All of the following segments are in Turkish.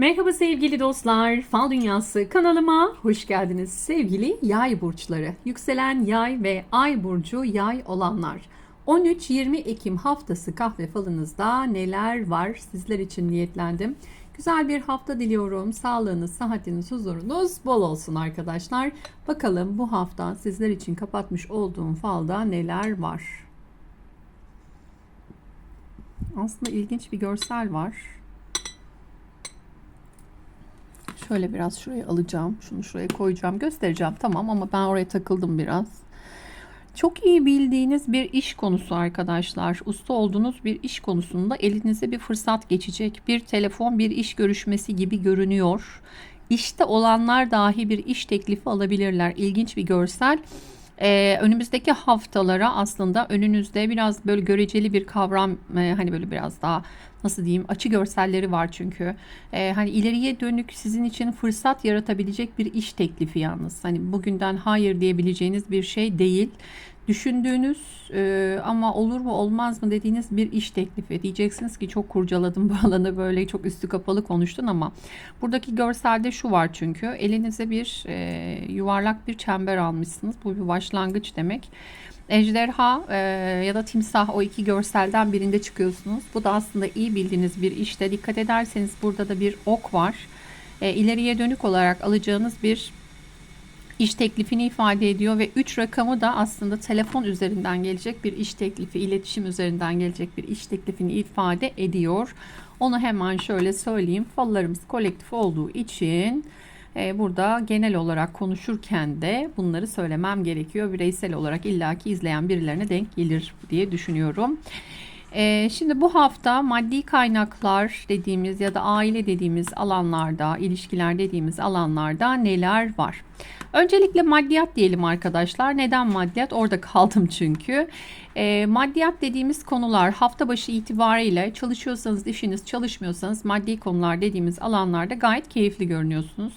Merhaba sevgili dostlar, Fal Dünyası kanalıma hoş geldiniz. Sevgili yay burçları, yükselen yay ve ay burcu yay olanlar. 13-20 Ekim haftası kahve falınızda neler var sizler için niyetlendim. Güzel bir hafta diliyorum. Sağlığınız, sıhhatiniz, huzurunuz bol olsun arkadaşlar. Bakalım bu hafta sizler için kapatmış olduğum falda neler var. Aslında ilginç bir görsel var. Şöyle biraz şuraya alacağım. Şunu şuraya koyacağım. Göstereceğim tamam ama ben oraya takıldım biraz. Çok iyi bildiğiniz bir iş konusu arkadaşlar. Usta olduğunuz bir iş konusunda elinize bir fırsat geçecek. Bir telefon, bir iş görüşmesi gibi görünüyor. İşte olanlar dahi bir iş teklifi alabilirler. İlginç bir görsel. Ee, önümüzdeki haftalara aslında önünüzde biraz böyle göreceli bir kavram e, hani böyle biraz daha nasıl diyeyim açı görselleri var çünkü. Ee, hani ileriye dönük sizin için fırsat yaratabilecek bir iş teklifi yalnız. Hani bugünden hayır diyebileceğiniz bir şey değil düşündüğünüz e, ama olur mu olmaz mı dediğiniz bir iş teklifi. Diyeceksiniz ki çok kurcaladım bu alanı böyle çok üstü kapalı konuştun ama. Buradaki görselde şu var çünkü elinize bir e, yuvarlak bir çember almışsınız. Bu bir başlangıç demek. Ejderha e, ya da timsah o iki görselden birinde çıkıyorsunuz. Bu da aslında iyi bildiğiniz bir işte. Dikkat ederseniz burada da bir ok var. E, ileriye dönük olarak alacağınız bir iş teklifini ifade ediyor ve 3 rakamı da aslında telefon üzerinden gelecek bir iş teklifi, iletişim üzerinden gelecek bir iş teklifini ifade ediyor. Onu hemen şöyle söyleyeyim. Fallarımız kolektif olduğu için e, burada genel olarak konuşurken de bunları söylemem gerekiyor. Bireysel olarak illaki izleyen birilerine denk gelir diye düşünüyorum. Ee, şimdi bu hafta maddi kaynaklar dediğimiz ya da aile dediğimiz alanlarda, ilişkiler dediğimiz alanlarda neler var? Öncelikle maddiyat diyelim arkadaşlar. Neden maddiyat? Orada kaldım çünkü. E, maddiyat dediğimiz konular hafta başı itibariyle çalışıyorsanız işiniz çalışmıyorsanız maddi konular dediğimiz alanlarda gayet keyifli görünüyorsunuz.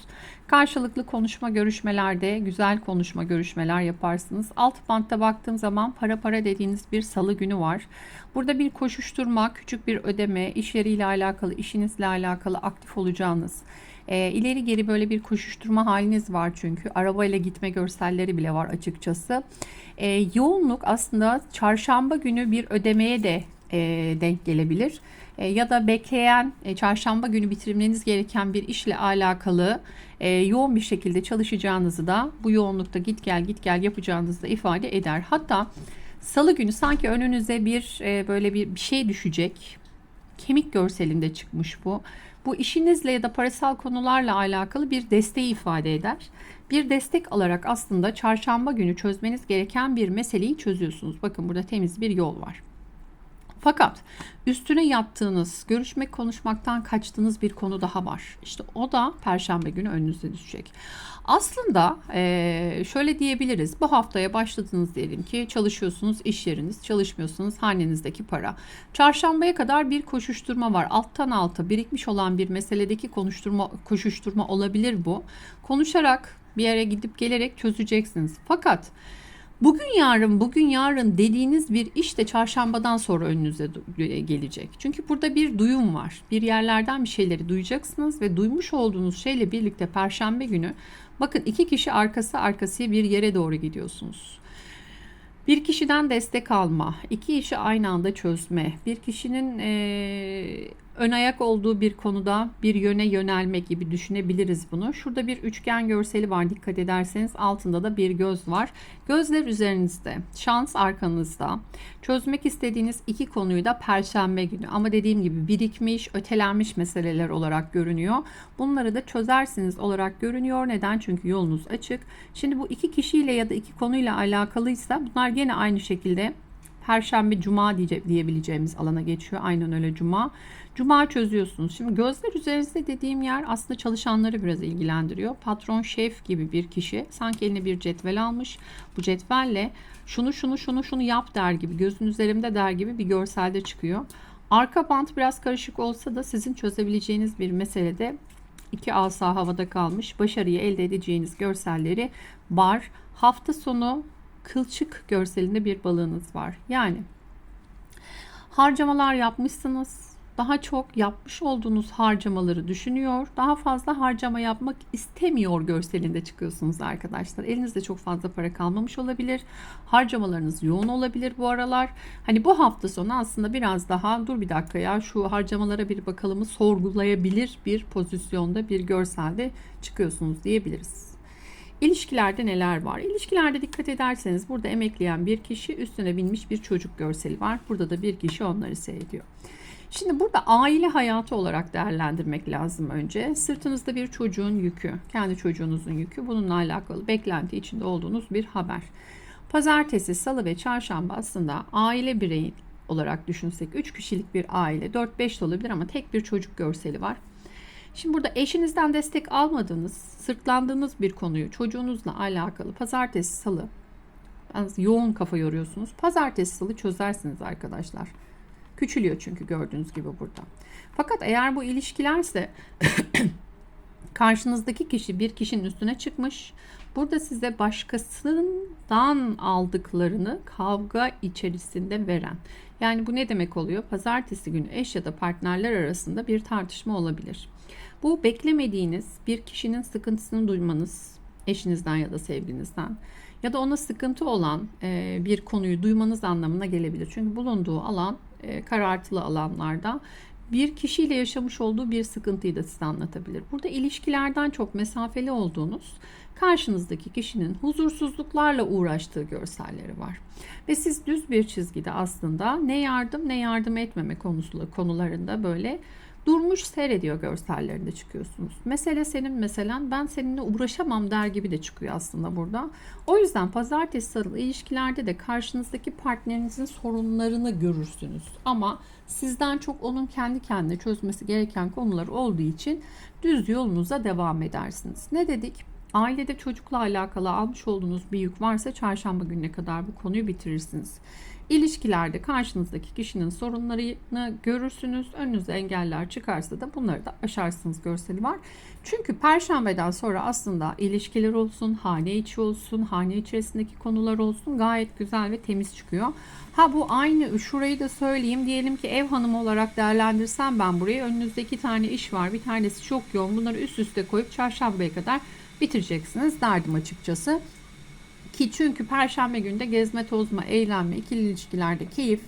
Karşılıklı konuşma görüşmelerde güzel konuşma görüşmeler yaparsınız. Alt bantta baktığım zaman para para dediğiniz bir salı günü var. Burada bir koşuşturma, küçük bir ödeme, iş yeriyle alakalı, işinizle alakalı aktif olacağınız, e, ileri geri böyle bir koşuşturma haliniz var çünkü. Arabayla gitme görselleri bile var açıkçası. E, yoğunluk aslında çarşamba günü bir ödemeye de e, denk gelebilir. E, ya da bekleyen e, çarşamba günü bitirmeniz gereken bir işle alakalı e, yoğun bir şekilde çalışacağınızı da bu yoğunlukta git gel git gel yapacağınızı da ifade eder. Hatta salı günü sanki önünüze bir e, böyle bir, bir şey düşecek. Kemik görselinde çıkmış bu. Bu işinizle ya da parasal konularla alakalı bir desteği ifade eder. Bir destek alarak aslında çarşamba günü çözmeniz gereken bir meseleyi çözüyorsunuz. Bakın burada temiz bir yol var. Fakat üstüne yattığınız, görüşmek konuşmaktan kaçtığınız bir konu daha var. İşte o da perşembe günü önünüze düşecek. Aslında şöyle diyebiliriz. Bu haftaya başladınız diyelim ki çalışıyorsunuz iş yeriniz, çalışmıyorsunuz hanenizdeki para. Çarşambaya kadar bir koşuşturma var. Alttan alta birikmiş olan bir meseledeki konuşturma, koşuşturma olabilir bu. Konuşarak bir yere gidip gelerek çözeceksiniz. Fakat Bugün yarın, bugün yarın dediğiniz bir iş de çarşambadan sonra önünüze gelecek. Çünkü burada bir duyum var. Bir yerlerden bir şeyleri duyacaksınız ve duymuş olduğunuz şeyle birlikte perşembe günü bakın iki kişi arkası arkasıya bir yere doğru gidiyorsunuz. Bir kişiden destek alma, iki işi aynı anda çözme, bir kişinin e, ön ayak olduğu bir konuda bir yöne yönelme gibi düşünebiliriz bunu. Şurada bir üçgen görseli var dikkat ederseniz altında da bir göz var. Gözler üzerinizde, şans arkanızda. Çözmek istediğiniz iki konuyu da perşembe günü ama dediğim gibi birikmiş, ötelenmiş meseleler olarak görünüyor. Bunları da çözersiniz olarak görünüyor. Neden? Çünkü yolunuz açık. Şimdi bu iki kişiyle ya da iki konuyla alakalıysa bunlar yine aynı şekilde Perşembe, Cuma diye, diyebileceğimiz alana geçiyor. Aynen öyle Cuma. Cuma çözüyorsunuz. Şimdi gözler üzerinizde dediğim yer aslında çalışanları biraz ilgilendiriyor. Patron, şef gibi bir kişi sanki eline bir cetvel almış. Bu cetvelle şunu şunu şunu şunu yap der gibi, gözün üzerimde der gibi bir görselde çıkıyor. Arka bant biraz karışık olsa da sizin çözebileceğiniz bir meselede iki asa havada kalmış başarıyı elde edeceğiniz görselleri var. Hafta sonu kılçık görselinde bir balığınız var. Yani harcamalar yapmışsınız daha çok yapmış olduğunuz harcamaları düşünüyor. Daha fazla harcama yapmak istemiyor görselinde çıkıyorsunuz arkadaşlar. Elinizde çok fazla para kalmamış olabilir. Harcamalarınız yoğun olabilir bu aralar. Hani bu hafta sonu aslında biraz daha dur bir dakika ya şu harcamalara bir bakalımı sorgulayabilir bir pozisyonda bir görselde çıkıyorsunuz diyebiliriz. İlişkilerde neler var? İlişkilerde dikkat ederseniz burada emekleyen bir kişi üstüne binmiş bir çocuk görseli var. Burada da bir kişi onları seyrediyor. Şimdi burada aile hayatı olarak değerlendirmek lazım önce. Sırtınızda bir çocuğun yükü, kendi çocuğunuzun yükü bununla alakalı beklenti içinde olduğunuz bir haber. Pazartesi, salı ve çarşamba aslında aile bireyi olarak düşünsek 3 kişilik bir aile 4-5 de olabilir ama tek bir çocuk görseli var. Şimdi burada eşinizden destek almadığınız, sırtlandığınız bir konuyu çocuğunuzla alakalı pazartesi, salı yoğun kafa yoruyorsunuz. Pazartesi, salı çözersiniz arkadaşlar. Küçülüyor çünkü gördüğünüz gibi burada. Fakat eğer bu ilişkilerse karşınızdaki kişi bir kişinin üstüne çıkmış. Burada size başkasından aldıklarını kavga içerisinde veren. Yani bu ne demek oluyor? Pazartesi günü eş ya da partnerler arasında bir tartışma olabilir. Bu beklemediğiniz bir kişinin sıkıntısını duymanız, eşinizden ya da sevgilinizden ya da ona sıkıntı olan e, bir konuyu duymanız anlamına gelebilir. Çünkü bulunduğu alan e, karartılı alanlarda bir kişiyle yaşamış olduğu bir sıkıntıyı da size anlatabilir. Burada ilişkilerden çok mesafeli olduğunuz, karşınızdaki kişinin huzursuzluklarla uğraştığı görselleri var. Ve siz düz bir çizgide aslında ne yardım ne yardım etmeme konusu konularında böyle durmuş seyrediyor görsellerinde çıkıyorsunuz. Mesele senin meselen ben seninle uğraşamam der gibi de çıkıyor aslında burada. O yüzden pazartesi sarılı ilişkilerde de karşınızdaki partnerinizin sorunlarını görürsünüz. Ama sizden çok onun kendi kendine çözmesi gereken konular olduğu için düz yolunuza devam edersiniz. Ne dedik? Ailede çocukla alakalı almış olduğunuz bir yük varsa çarşamba gününe kadar bu konuyu bitirirsiniz. İlişkilerde karşınızdaki kişinin sorunlarını görürsünüz. Önünüze engeller çıkarsa da bunları da aşarsınız görseli var. Çünkü perşembeden sonra aslında ilişkiler olsun, hane içi olsun, hane içerisindeki konular olsun gayet güzel ve temiz çıkıyor. Ha bu aynı şurayı da söyleyeyim. Diyelim ki ev hanımı olarak değerlendirsem ben burayı önünüzde iki tane iş var. Bir tanesi çok yoğun. Bunları üst üste koyup çarşambaya kadar bitireceksiniz derdim açıkçası. Ki çünkü perşembe günde gezme, tozma, eğlenme, ikili ilişkilerde keyif,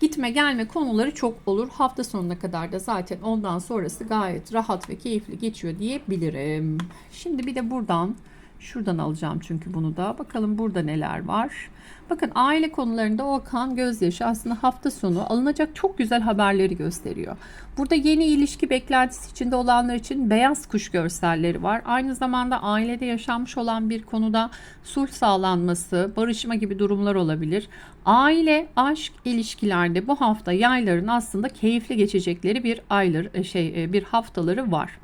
gitme gelme konuları çok olur. Hafta sonuna kadar da zaten ondan sonrası gayet rahat ve keyifli geçiyor diyebilirim. Şimdi bir de buradan şuradan alacağım çünkü bunu da. Bakalım burada neler var. Bakın aile konularında o akan gözyaşı aslında hafta sonu alınacak çok güzel haberleri gösteriyor. Burada yeni ilişki beklentisi içinde olanlar için beyaz kuş görselleri var. Aynı zamanda ailede yaşanmış olan bir konuda sulh sağlanması, barışma gibi durumlar olabilir. Aile, aşk, ilişkilerde bu hafta yayların aslında keyifli geçecekleri bir aylar şey bir haftaları var.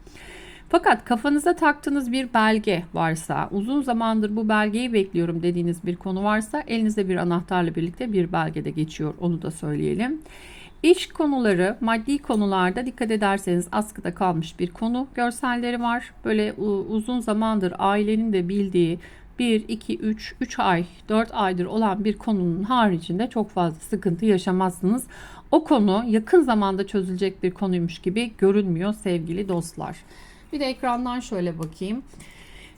Fakat kafanıza taktığınız bir belge varsa, uzun zamandır bu belgeyi bekliyorum dediğiniz bir konu varsa elinizde bir anahtarla birlikte bir belge de geçiyor. Onu da söyleyelim. İş konuları, maddi konularda dikkat ederseniz askıda kalmış bir konu görselleri var. Böyle uzun zamandır ailenin de bildiği 1, 2, 3, 3 ay, 4 aydır olan bir konunun haricinde çok fazla sıkıntı yaşamazsınız. O konu yakın zamanda çözülecek bir konuymuş gibi görünmüyor sevgili dostlar. Bir de ekrandan şöyle bakayım.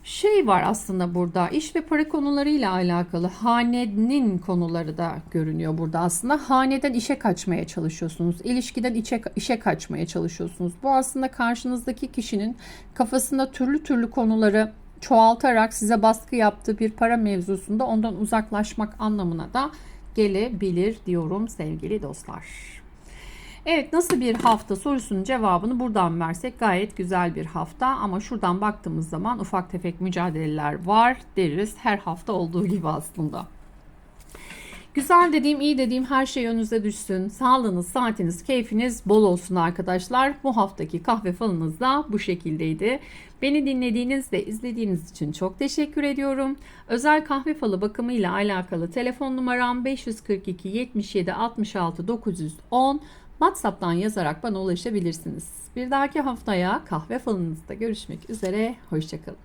Şey var aslında burada iş ve para konularıyla alakalı hanenin konuları da görünüyor burada aslında. Haneden işe kaçmaya çalışıyorsunuz. İlişkiden işe, işe kaçmaya çalışıyorsunuz. Bu aslında karşınızdaki kişinin kafasında türlü türlü konuları çoğaltarak size baskı yaptığı bir para mevzusunda ondan uzaklaşmak anlamına da gelebilir diyorum sevgili dostlar. Evet nasıl bir hafta sorusunun cevabını buradan versek gayet güzel bir hafta ama şuradan baktığımız zaman ufak tefek mücadeleler var deriz her hafta olduğu gibi aslında. Güzel dediğim, iyi dediğim her şey önünüze düşsün. Sağlığınız, saatiniz, keyfiniz bol olsun arkadaşlar. Bu haftaki kahve falınız da bu şekildeydi. Beni dinlediğiniz ve izlediğiniz için çok teşekkür ediyorum. Özel kahve falı bakımıyla alakalı telefon numaram 542 77 66 910. WhatsApp'tan yazarak bana ulaşabilirsiniz. Bir dahaki haftaya kahve falınızda görüşmek üzere. Hoşçakalın.